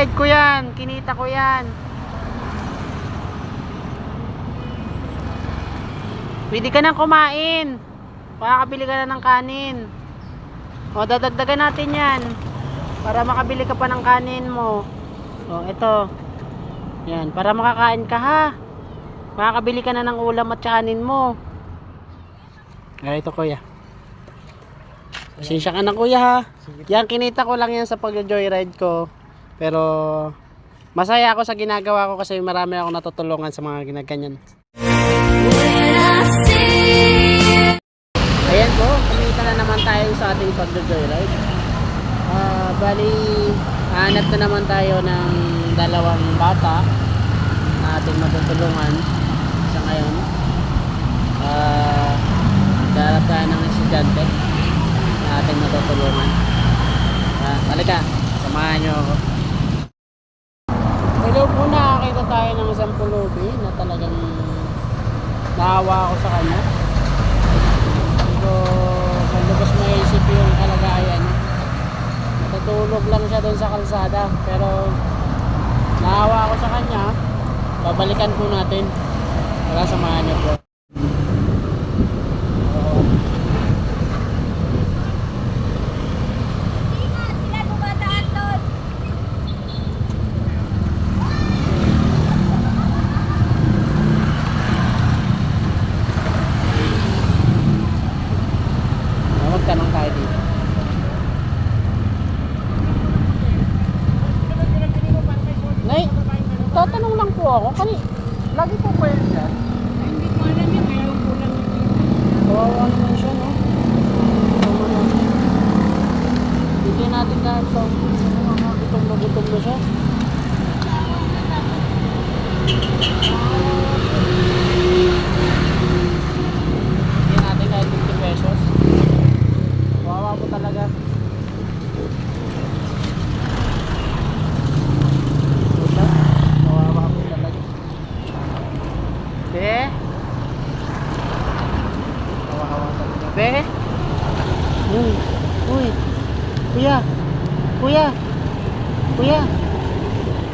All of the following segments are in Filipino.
Ride ko yan. Kinita ko yan. Pwede ka nang kumain. Makakabili ka na ng kanin. O, dadagdagan natin yan. Para makabili ka pa ng kanin mo. O, ito. Yan, para makakain ka ha. Makakabili ka na ng ulam at kanin mo. Ay, ito kuya. Pasensya ka na kuya ha. Yan, kinita ko lang yan sa pag-joyride ko. Pero, masaya ako sa ginagawa ko kasi marami akong natutulungan sa mga ginaganyan. Ayan po, kumita na naman tayo sa ating pag-joyride. Ah, bali, hanap na naman tayo ng dalawang bata na ating matutulungan sa ngayon. Ah, darap tayo ng estudyante na ating matutulungan. Ah, halika, samahan nyo ako. Tayo ng isang pulubi na talagang naawa ako sa kanya. Pero malubos maisip yung kalagayan. Natutulog lang siya doon sa kalsada. Pero naawa ako sa kanya. Babalikan po natin. Para samahan niyo po. Ako. Kani, lagi po ba yan dyan? Hindi ko alam yun. Ayaw ko lang. Kawawa naman siya, no? Hindi natin dahil sa mga gutom na gutom na siya. Hindi natin kahit 50 pesos. Kawawa po talaga. Puta, Kawawa po talaga. Be? Kawawa talaga. Be? Uy, uy. Kuya. Kuya. Kuya.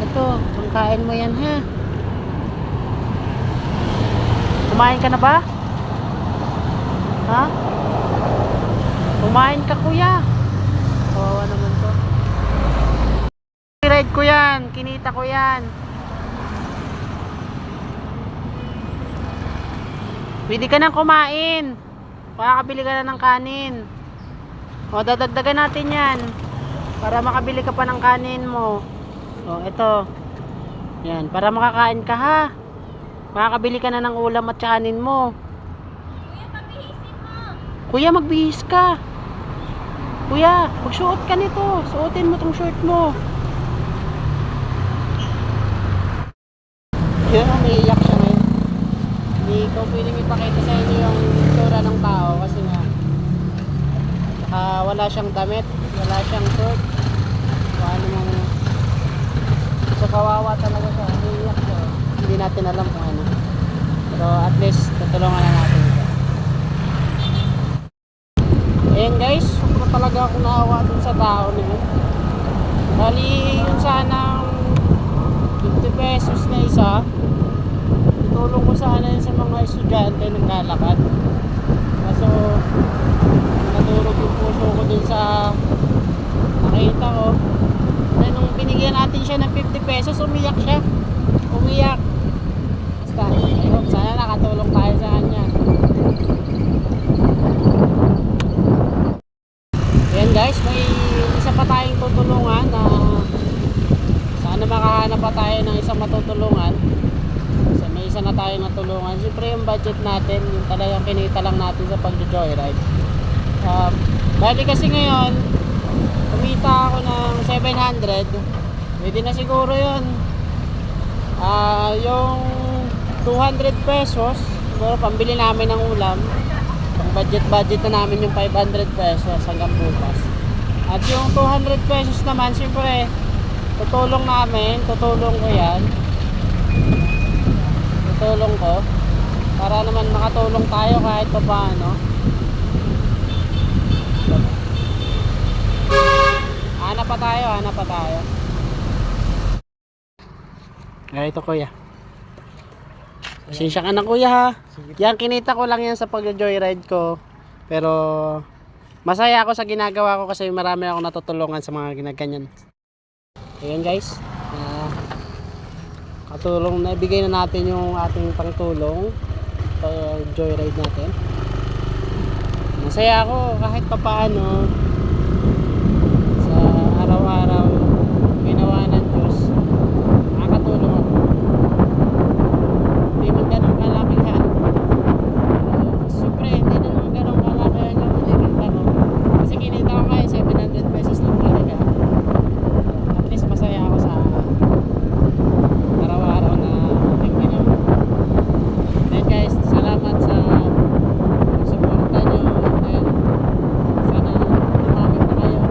Ito, pangkain mo yan ha. Kumain ka na ba? Ha? Kumain ka kuya. Kawawa naman to. Ride ko yan. Kinita ko yan. Pwede ka nang kumain. Makakabili ka na ng kanin. O, dadagdagan natin yan. Para makabili ka pa ng kanin mo. O, ito. Yan, para makakain ka ha. Makakabili ka na ng ulam at kanin mo. Kuya, pabihisin mo. Kuya, magbihis ka. Kuya, magsuot ka nito. Suotin mo tong shirt mo. Yun, umiiyak siya. Hindi ko pwedeng ipakita sa inyo yung itsura ng tao kasi nga saka wala siyang damit, wala siyang shirt. Paano mang so kawawa talaga siya, umiiyak siya. Hindi natin alam kung ano. Pero at least tutulungan na natin. Ayan guys, sobra talaga ako naawa dun sa tao na yun. Bali, yun sanang 50 pesos na isa. Itulong ko sana yun sa mga estudyante ng lalakad. Kaso, nadurog yung puso ko dun sa nakita ko. Then, nung binigyan natin siya ng 50 pesos, umiyak siya. Umiyak. Basta, ayun, sana nakatulong tayo sa kanya. Ayan guys, may isa pa tayong tutulungan na sana makahanap pa tayo ng isang matutulungan. Kasi may isa na tayong natulungan. Siyempre yung budget natin, yung talagang kinita lang natin sa pag-joyride. Um, bali kasi ngayon, kumita ako ng 700. Pwede na siguro yun. Ah, yung 200 pesos, siguro pambili namin ng ulam. Pang budget budget na namin yung 500 pesos hanggang bukas. At yung 200 pesos naman, siyempre, tutulong namin, tutulong ko yan. Tutulong ko. Para naman makatulong tayo kahit pa paano. Hanap pa tayo, hanap pa tayo. Ay, ito kuya. Pasensya ka na kuya ha. Yan, kinita ko lang yan sa pag-joyride ko. Pero, masaya ako sa ginagawa ko kasi marami ako natutulungan sa mga ginaganyan. Ayan guys. Katulong na ibigay na natin yung ating pangtulong pag joyride natin. Masaya ako kahit papaano sa araw-araw ginawa ng Diyos. Nakakatulong ako. Hindi man ganun kalakihan. Uh, Siyempre, hindi na naman ganun kalakihan yung kinikita ko. Kasi kinita ko ngayon 700 pesos lang talaga. At least masaya ako sa araw-araw na ating ginawa. Then guys, salamat sa suporta nyo. Then, sana lumapit na kayo.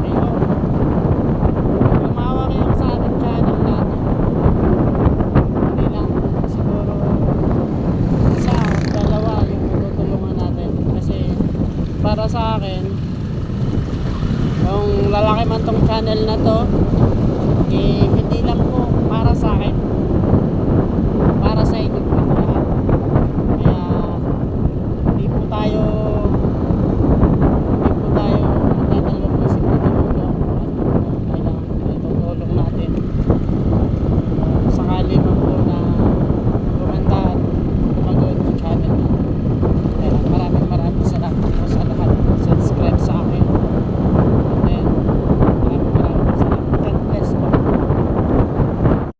Kayo. Lumawa kayo sa ating channel natin. Hindi lang siguro isa o dalawa yung matutulungan natin. Kasi para sa akin, kung lalaki man tong channel na to, eh, hindi lang po para sa akin.